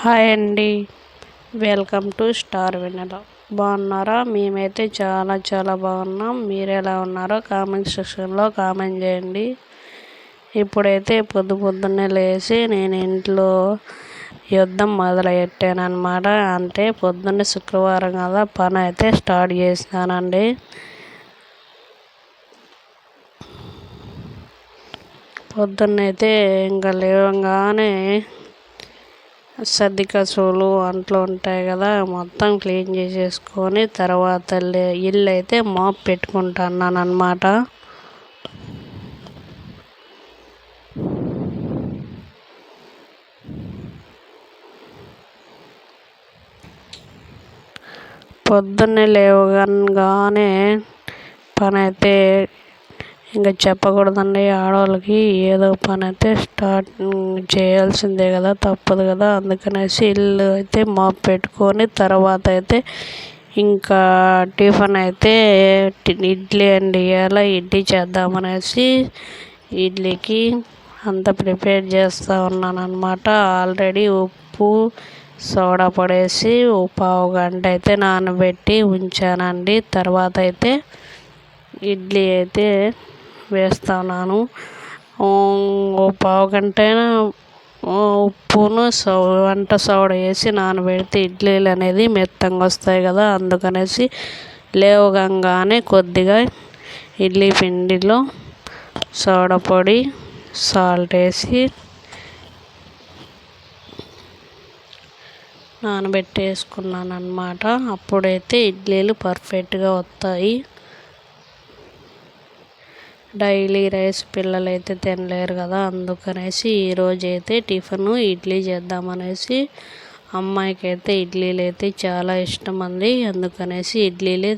Hi అండి. Welcome to star వినల బాగున్నారా? మేమైతే చాలా చాలా బాగున్నాం. మీరు ఎలా ఉన్నారో కామెంట్ సెక్షన్లో కామెంట్ చేయండి. ఇప్పుడైతే పొద్దు పొద్దున్నే లేచి నేను ఇంట్లో యుద్ధం మొదలెట్టానమాట అంటే పొద్దున్నే శుక్రవారం కదా పని అయితే స్టార్ట్ చేసినానండి. పొద్దున్నైతే ఇంకా లేవగానే సర్ది కసువులు అంట్లు ఉంటాయి కదా మొత్తం క్లీన్ చేసేసుకొని తర్వాత ఇల్లు అయితే మాప్ పెట్టుకుంటున్నాను అనమాట పొద్దున్నే లేవగానే పని అయితే ఇంకా చెప్పకూడదండి ఆడవాళ్ళకి ఏదో పని అయితే స్టార్ట్ చేయాల్సిందే కదా తప్పదు కదా. అందుకనేసి ఇల్లు అయితే మాప్ పెట్టుకొని తర్వాత అయితే ఇంకా టిఫిన్ అయితే ఇడ్లీ అండి. ఇలా ఇడ్లీ చేద్దామనేసి ఇడ్లీకి అంతా ప్రిపేర్ చేస్తూ ఉన్నాను అనమాట ఆల్రెడీ ఉప్పు సోడా పడేసి పావు గంట అయితే నానబెట్టి ఉంచానండి. తర్వాత అయితే ఇడ్లీ అయితే వేస్తున్నాను. ఓ పావు గంట ఉప్పును సో వంట సోడా వేసి నానబెడితే ఇడ్లీలు అనేది మెత్తంగా వస్తాయి కదా అందుకనేసి లేవగానే కొద్దిగా ఇడ్లీ పిండిలో సోడా పొడి సాల్ట్ వేసి నానబెట్టేసుకున్నాను అనమాట అప్పుడైతే ఇడ్లీలు పర్ఫెక్ట్గా వస్తాయి డైలీ రైస్ పిల్లలు అయితే తినలేరు కదా అందుకనేసి ఈరోజు అయితే టిఫిన్ ఇడ్లీ చేద్దామనేసి అమ్మాయికి అయితే ఇడ్లీలు అయితే చాలా ఇష్టం అండి అందుకనేసి ఇడ్లీలే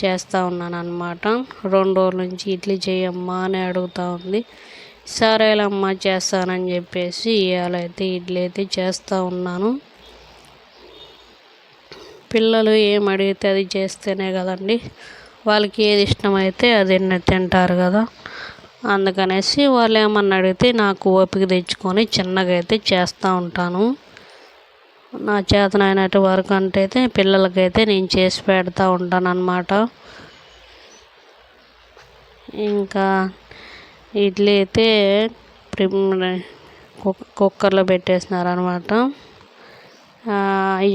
చేస్తూ ఉన్నాను అనమాట రెండు రోజుల నుంచి ఇడ్లీ చేయమ్మా అని అడుగుతూ ఉంది. సరేలమ్మా చేస్తానని చెప్పేసి ఇవాళ అయితే ఇడ్లీ అయితే చేస్తూ ఉన్నాను. పిల్లలు ఏం అడిగితే అది చేస్తేనే కదండి వాళ్ళకి ఏది ఇష్టమైతే అది తింటారు కదా. అందుకనేసి వాళ్ళు ఏమన్నా అడిగితే నాకు ఓపిక తెచ్చుకొని చిన్నగా అయితే చేస్తూ ఉంటాను. నా చేతనైనటు వరకు అంటే అయితే పిల్లలకైతే నేను చేసి పెడతా ఉంటాను అన్నమాట ఇంకా ఇడ్లీ అయితే కుక్కర్లో పెట్టేసినారనమాట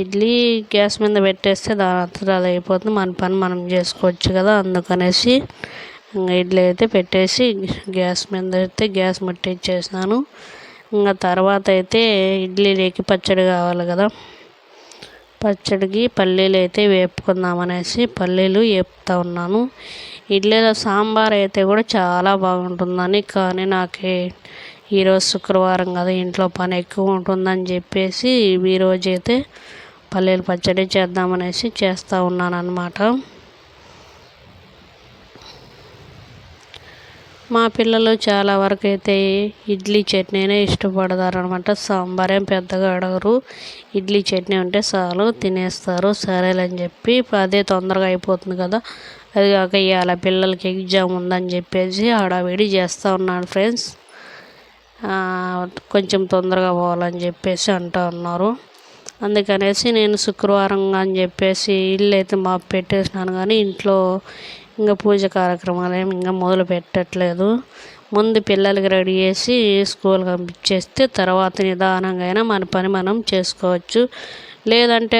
ఇడ్లీ గ్యాస్ మీద పెట్టేస్తే దాని అంతరాలు అయిపోతుంది. మన పని మనం చేసుకోవచ్చు కదా అందుకనేసి ఇంకా ఇడ్లీ అయితే పెట్టేసి గ్యాస్ మీద అయితే గ్యాస్ ముట్టించేసినాను ఇంకా తర్వాత అయితే ఇడ్లీలోకి పచ్చడి కావాలి కదా. పచ్చడికి పల్లీలు అయితే వేపుకుందాం అనేసి పల్లీలు వేపుతా ఉన్నాను. ఇడ్లీలో సాంబార్ అయితే కూడా చాలా బాగుంటుందని కానీ నాకు ఈరోజు శుక్రవారం కదా ఇంట్లో పని ఎక్కువ ఉంటుందని చెప్పేసి ఈరోజు అయితే పల్లీల పచ్చడి చేద్దామనేసి చేస్తూ ఉన్నాను అనమాట మా పిల్లలు చాలా వరకు అయితే ఇడ్లీ చట్నీనే ఇష్టపడతారు అనమాట సాంబార్ ఏం పెద్దగా అడగరు. ఇడ్లీ చట్నీ ఉంటే చాలు తినేస్తారు సరేలని చెప్పి అదే తొందరగా అయిపోతుంది కదా. అది కాక ఇవాళ పిల్లలకి ఎగ్జామ్ ఉందని చెప్పేసి హడావిడి చేస్తూ ఉన్నాను ఫ్రెండ్స్. కొంచెం తొందరగా పోవాలని చెప్పేసి అంటూ ఉన్నారు. అందుకనేసి నేను శుక్రవారం అని చెప్పేసి ఇల్లు అయితే మా పెట్టేసినాను కానీ ఇంట్లో ఇంకా పూజ కార్యక్రమాలు ఏమి ఇంకా మొదలు పెట్టట్లేదు. ముందు పిల్లలకి రెడీ చేసి స్కూల్కి పంపించేస్తే తర్వాత నిదానంగా అయినా మన పని మనం చేసుకోవచ్చు. లేదంటే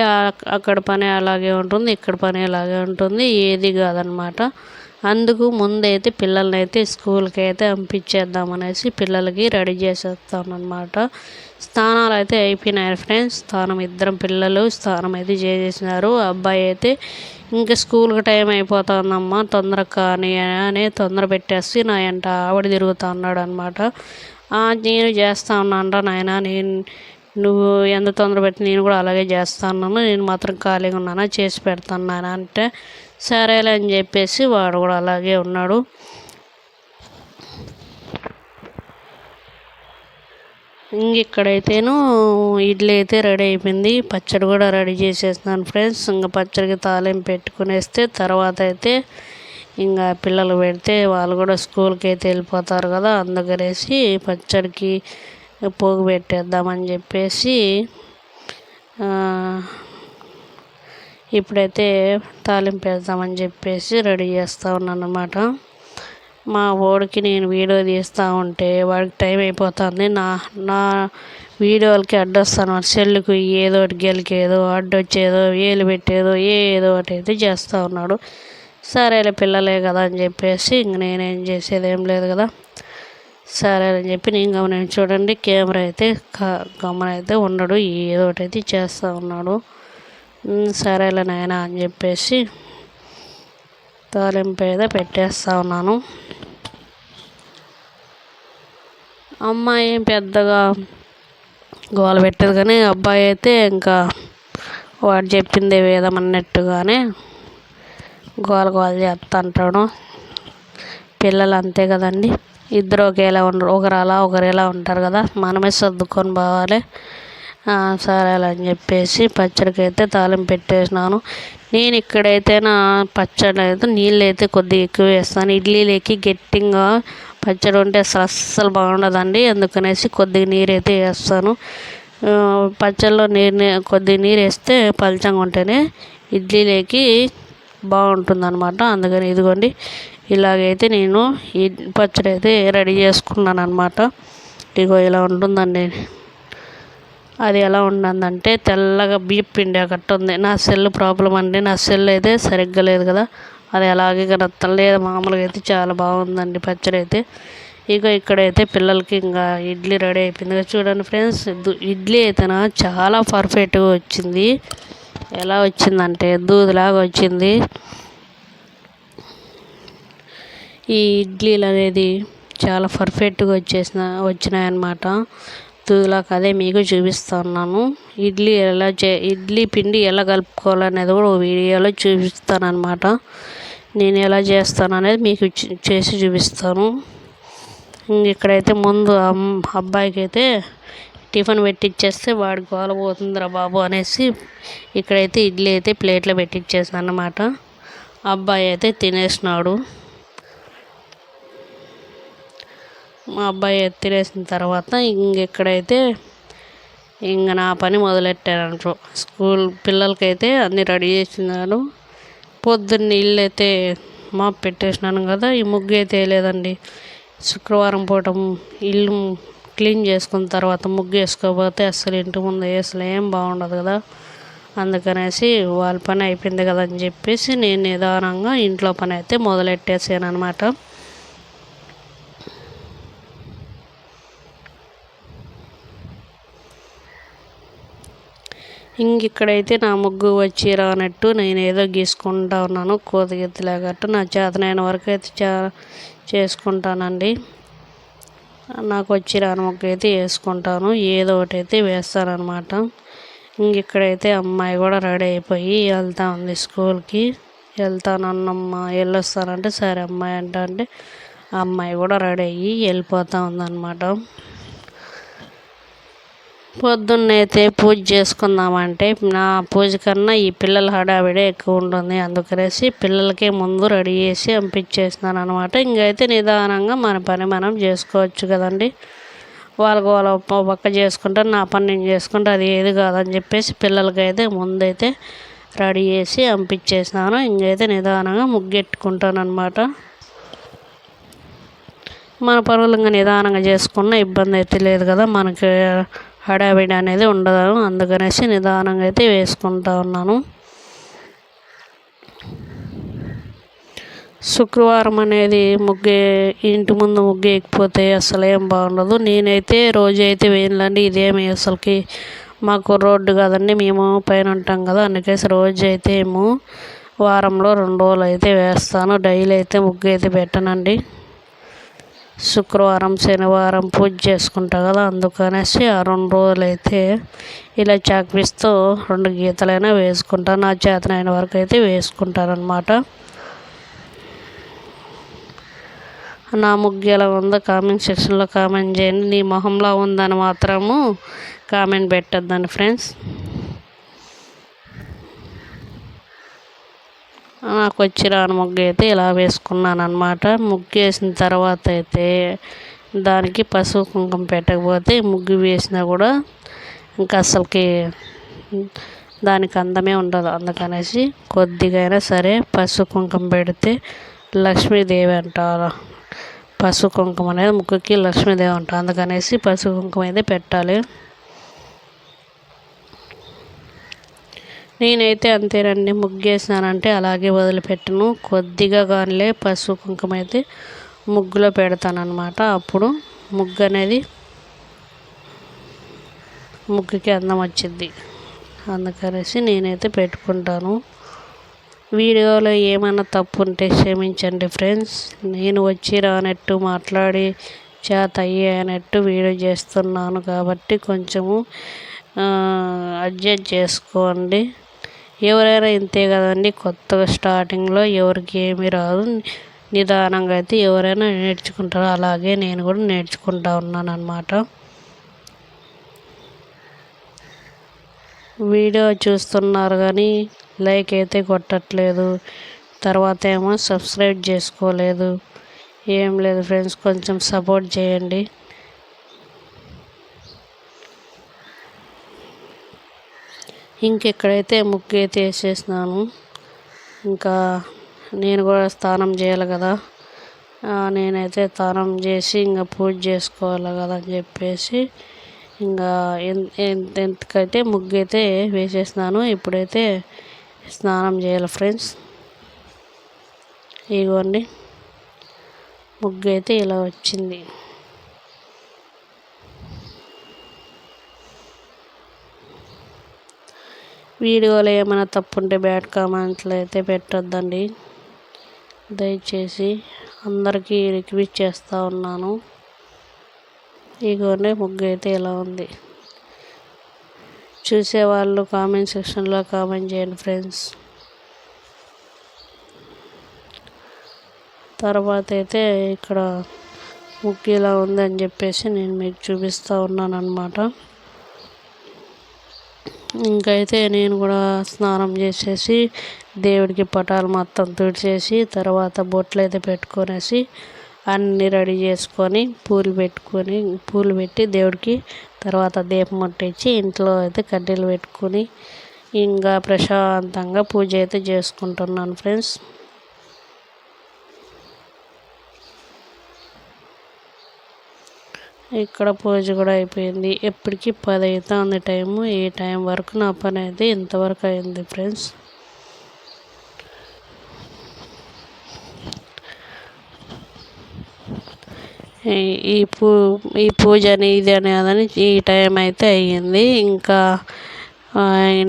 అక్కడ పని అలాగే ఉంటుంది ఇక్కడ పని అలాగే ఉంటుంది ఏది కాదనమాట. అందుకు ముందైతే పిల్లల్ని అయితే స్కూల్కి అయితే పంపించేద్దాం అనేసి పిల్లలకి రెడీ చేసేస్తాను అనమాట స్నానాలు అయితే అయిపోయినాయి ఫ్రెండ్స్. స్నానం ఇద్దరం పిల్లలు స్నానం అయితే చేసేసినారు. అబ్బాయి అయితే ఇంకా స్కూల్కి టైం అయిపోతుందమ్మా తొందరగా కానీ అని తొందర పెట్టేసి నా ఎంట ఆవిడ తిరుగుతా ఉన్నాడు అనమాట నేను చేస్తా ఉన్నానరా నాయన నేను నువ్వు ఎంత తొందర పెట్టి నేను కూడా అలాగే చేస్తాను నేను మాత్రం ఖాళీగా ఉన్నానా చేసి పెడతాను నాయన అంటే సరేలే అని చెప్పేసి వాడు కూడా అలాగే ఉన్నాడు. ఇంక ఇక్కడైతేను ఇడ్లీ అయితే రెడీ అయిపోయింది. పచ్చడి కూడా రెడీ చేసేస్తున్నాను ఫ్రెండ్స్. ఇంకా పచ్చడికి తాలింపు పెట్టుకునేస్తే తర్వాత అయితే ఇంకా పిల్లలు పెడితే వాళ్ళు కూడా స్కూల్కి అయితే వెళ్ళిపోతారు కదా. అందుకనేసి పచ్చడికి పోగు పెట్టేద్దామని చెప్పేసి ఇప్పుడైతే తాలింపు వేద్దామని చెప్పేసి రెడీ చేస్తూ ఉన్నాను అనమాట మా వాడికి నేను వీడియో తీస్తూ ఉంటే వాడికి టైం అయిపోతుంది. నా నా వీడియోలకి అడ్డొస్తాను సెల్లుకు ఏదో ఒకటి గెలికేదో అడ్డొచ్చేదో ఏలు పెట్టేదో ఏదో ఒకటి అయితే చేస్తూ ఉన్నాడు. సరేలే పిల్లలే కదా అని చెప్పేసి ఇంక నేనేం చేసేది ఏం లేదు కదా. సరే అని చెప్పి నేను గమనించి చూడండి కెమెరా అయితే గమన అయితే ఉండడు. ఏదో ఒకటి అయితే చేస్తూ ఉన్నాడు. సరేలే నాయనా అని చెప్పేసి తాలింపు ఏదో పెట్టేస్తా ఉన్నాను. అమ్మాయి ఏం పెద్దగా గోల పెట్టదు కానీ అబ్బాయి అయితే ఇంకా వాడు చెప్పిందే వేదం అన్నట్టుగానే గోల గోల చేస్తా అంటాడు. పిల్లలు అంతే కదండి. ఇద్దరు ఒకేలా ఉండరు. ఒకరు అలా ఒకరు ఇలా ఉంటారు కదా. మనమే సర్దుకొని పోవాలి. ఆ, సరేలే అని చెప్పేసి పచ్చడికి అయితే తాలింపు పెట్టేసినాను. నేను ఇక్కడైతే నా పచ్చడి అయితే నీళ్ళు అయితే కొద్దిగా ఎక్కువ వేస్తాను. ఇడ్లీలోకి గట్టిగా పచ్చడి ఉంటే అసలు అస్సలు బాగుండదండి. అందుకనేసి కొద్దిగా నీరు అయితే వేస్తాను. ఆ, పచ్చడిలో నీరు కొద్దిగా నీరు వేస్తే పలచంగా ఉంటేనే ఇడ్లీలోకి బాగుంటుంది అనమాట అందుకని ఇదిగోండి ఇలాగైతే నేను ఈ పచ్చడి అయితే రెడీ చేసుకున్నాను అనమాట ఇగో ఇలా ఉంటుందండి. అది ఎలా ఉందంటే తెల్లగా బియ్యం పిండి కట్ట ఉంది. నా సెల్ ప్రాబ్లం అండి. నా సెల్ అయితే సరిగ్గా లేదు కదా. అది అలాగే కనత్తం లేదు. మామూలుగా అయితే చాలా బాగుందండి పచ్చడి అయితే. ఇక ఇక్కడైతే పిల్లలకి ఇంకా ఇడ్లీ రెడీ అయిపోయింది. చూడండి ఫ్రెండ్స్ ఇడ్లీ అయితే నా చాలా పర్ఫెక్ట్గా వచ్చింది. ఎలా వచ్చిందంటే దూదిలాగా వచ్చింది. ఈ ఇడ్లీలు అనేది చాలా పర్ఫెక్ట్గా వచ్చేసిన వచ్చినాయన్నమాట. దూదిలాగా అదే మీకు చూపిస్తున్నాను. ఇడ్లీ ఎలా చే ఇడ్లీ పిండి ఎలా కలుపుకోవాలనేది కూడా ఒక వీడియోలో చూపిస్తాను అనమాట నేను ఎలా చేస్తాను అనేది మీకు చేసి చూపిస్తాను. ఇక్కడైతే ముందు అమ్- అబ్బాయికి అయితే టిఫిన్ పెట్టిచ్చేస్తే వాడి గోల పోతుందిరా బాబు అనేసి ఇక్కడైతే ఇడ్లీ అయితే ప్లేట్లో పెట్టిచ్చేసాను అన్నమాట అబ్బాయి అయితే తినేసినాడు. మా అబ్బాయి ఎత్తిరేసిన తర్వాత ఇంకెక్కడైతే ఇంక నా పని మొదలెట్టాను స్కూల్ పిల్లలకైతే అన్నీ రెడీ చేసినాను పొద్దున్న ఇల్లు అయితే మాప్ పెట్టేసినాను కదా ఈ ముగ్గు అయితే వేయలేదండి శుక్రవారం పూట ఇల్లు క్లీన్ చేసుకున్న తర్వాత ముగ్గు వేసుకోకపోతే అసలు ఇంటి ముందు అసలు ఏం బాగుండదు కదా. అందుకనేసి వాళ్ళ పని అయిపోయింది కదా అని చెప్పేసి నేను నిదానంగా ఇంట్లో పని అయితే మొదలెట్టేసాను అనమాట ఇంక ఇక్కడైతే నా ముగ్గు వచ్చి రానట్టు నేను ఏదో గీసుకుంటా ఉన్నాను కోతగెత్తిలాగట్టు నా చేతనైన వరకు అయితే చే చేసుకుంటానండి. నాకు వచ్చి రాని ముగ్గు అయితే వేసుకుంటాను ఏదో ఒకటి అయితే వేస్తానమాట ఇంక ఇక్కడైతే అమ్మాయి కూడా రెడీ అయిపోయి వెళ్తా ఉంది స్కూల్కి. వెళ్తానన్నమ్మ వెళ్ళొస్తానంటే సరే అమ్మాయి అంటే అంటే అమ్మాయి కూడా రెడీ అయ్యి వెళ్ళిపోతూ ఉందన్నమాట. పొద్దున్నైతే పూజ చేసుకుందామంటే నా పూజ కన్నా ఈ పిల్లల హడావిడే ఎక్కువ ఉంటుంది. అందుకనేసి పిల్లలకే ముందు రెడీ చేసి పంపించేసినాను అనమాట ఇంకైతే నిదానంగా మన పని మనం చేసుకోవచ్చు కదండి. వాళ్ళకి వాళ్ళ పక్క చేసుకుంటారు నా పని నేను చేసుకుంటే అది ఏది కాదని చెప్పేసి పిల్లలకైతే ముందైతే రెడీ చేసి పంపించేసినాను ఇంకైతే నిదానంగా ముగ్గెట్టుకుంటాను అనమాట మన పనులు ఇంకా నిదానంగా చేసుకున్న ఇబ్బంది అయితే లేదు కదా మనకి. హడావిడి అనేది ఉండదు. అందుకనేసి నిదానంగా అయితే వేసుకుంటా ఉన్నాను. శుక్రవారం అనేది ముగ్గే ఇంటి ముందు ముగ్గు ఎక్కిపోతే అసలు ఏం బాగుండదు. నేనైతే రోజు అయితే వేయనులేండి ఇదేమి అసలుకి మాకు రోడ్డు కదండి. మేము పైన ఉంటాం కదా. అందుకేసి రోజు అయితే ఏమో వారంలో రెండు రోజులు అయితే వేస్తాను. డైలీ అయితే ముగ్గు అయితే పెట్టనండి. శుక్రవారం శనివారం పూజ చేసుకుంటా కదా అందుకనేసి ఆ రెండు రోజులు అయితే ఇలా చాక్పీస్తో రెండు గీతలైనా వేసుకుంటాను నా చేతనైన వరకు అయితే వేసుకుంటానమాట అనమాట నా ముగ్గు ఎలా ఉందో కామెంట్ సెక్షన్లో కామెంట్ చేయండి. నీ మొహంలో ఉందని మాత్రము కామెంట్ పెట్టద్దండి ఫ్రెండ్స్. నాకు వచ్చి రాని ముగ్గు అయితే ఇలా వేసుకున్నాను అనమాట ముగ్గు వేసిన తర్వాత అయితే దానికి పసుపు కుంకుమ పెట్టకపోతే ముగ్గు వేసినా కూడా ఇంకా అసలుకి దానికి అందమే ఉండదు. అందుకనేసి కొద్దిగా సరే పసుపు కుంకుమ పెడితే లక్ష్మీదేవి అంటారు. పసుపు కుంకుమ అనేది ముక్కుకి లక్ష్మీదేవి అంటారు. అందుకనేసి పసుపు కుంకుమ అయితే పెట్టాలి. నేనైతే అంతేనండి ముగ్గేసానంటే అలాగే వదిలిపెట్టను. కొద్దిగా కానిలే పసుపు కుంకుమ అయితే ముగ్గులో పెడతానమాట అప్పుడు ముగ్గు అనేది ముగ్గుకి అందం వచ్చింది అందుకనేసి నేనైతే పెట్టుకుంటాను. వీడియోలో ఏమైనా తప్పు ఉంటే క్షమించండి ఫ్రెండ్స్. నేను వచ్చి రానట్టు మాట్లాడి చేత అయ్యేనట్టు వీడియో చేస్తున్నాను కాబట్టి కొంచెము అడ్జస్ట్ చేసుకోండి. ఎవరైనా ఇంతే కదండి కొత్తగా స్టార్టింగ్లో ఎవరికి ఏమీ రాదు. నిదానంగా అయితే ఎవరైనా నేర్చుకుంటారు. అలాగే నేను కూడా నేర్చుకుంటా ఉన్నాను అనమాట వీడియో చూస్తున్నారు కానీ లైక్ అయితే కొట్టట్లేదు. తర్వాత ఏమో సబ్స్క్రైబ్ చేసుకోలేదు. ఏం లేదు ఫ్రెండ్స్ కొంచెం సపోర్ట్ చేయండి. ఇంకెక్కడైతే ముగ్గు అయితే వేసేసినాను. ఇంకా నేను కూడా స్నానం చేయాలి కదా. నేనైతే స్నానం చేసి ఇంకా పూజ చేసుకోవాలి కదా అని చెప్పేసి ఇంకా ఎంతకైతే ముగ్గు అయితే వేసేసినాను ఇప్పుడైతే స్నానం చేయాలి ఫ్రెండ్స్. ఇగోండి. ముగ్గు అయితే ఇలా వచ్చింది. వీడియోలో ఏమైనా తప్పు ఉంటే బ్యాడ్ కామెంట్లు అయితే పెట్టొద్దండి. దయచేసి అందరికీ రిక్వెస్ట్ చేస్తూ ఉన్నాను. ఇగోనే ముగ్గు అయితే ఇలా ఉంది. చూసేవాళ్ళు కామెంట్ సెక్షన్లో కామెంట్ చేయండి ఫ్రెండ్స్. తర్వాత అయితే ఇక్కడ ముగ్గు ఇలా ఉందని చెప్పేసి నేను మీకు చూపిస్తూ ఉన్నాను అనమాట ఇంకైతే నేను కూడా స్నానం చేసేసి దేవుడికి పటాలు మొత్తం తుడిచేసి తర్వాత బొట్లు అయితే పెట్టుకొనేసి అన్నీ రెడీ చేసుకొని పూలు పెట్టుకొని పూలు పెట్టి దేవుడికి తర్వాత దీపం ముట్టించి ఇంట్లో అయితే కడ్డీలు పెట్టుకొని ఇంకా ప్రశాంతంగా పూజ అయితే చేసుకుంటున్నాను ఫ్రెండ్స్. ఇక్కడ పూజ కూడా అయిపోయింది. ఎప్పటికీ పది అవుతుంది టైము. ఈ టైం వరకు నా పని అయితే ఇంతవరకు అయింది ఫ్రెండ్స్. ఈ పూ ఈ పూజ అని ఇది అని అదని ఈ టైం అయితే అయ్యింది. ఇంకా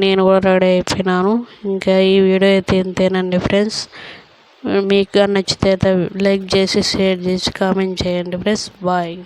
నేను కూడా రెడీ అయిపోయినాను. ఇంకా ఈ వీడియో అయితే ఇంతేనండి ఫ్రెండ్స్. మీకు నచ్చితే లైక్ చేసి షేర్ చేసి కామెంట్ చేయండి ఫ్రెండ్స్. బాయ్.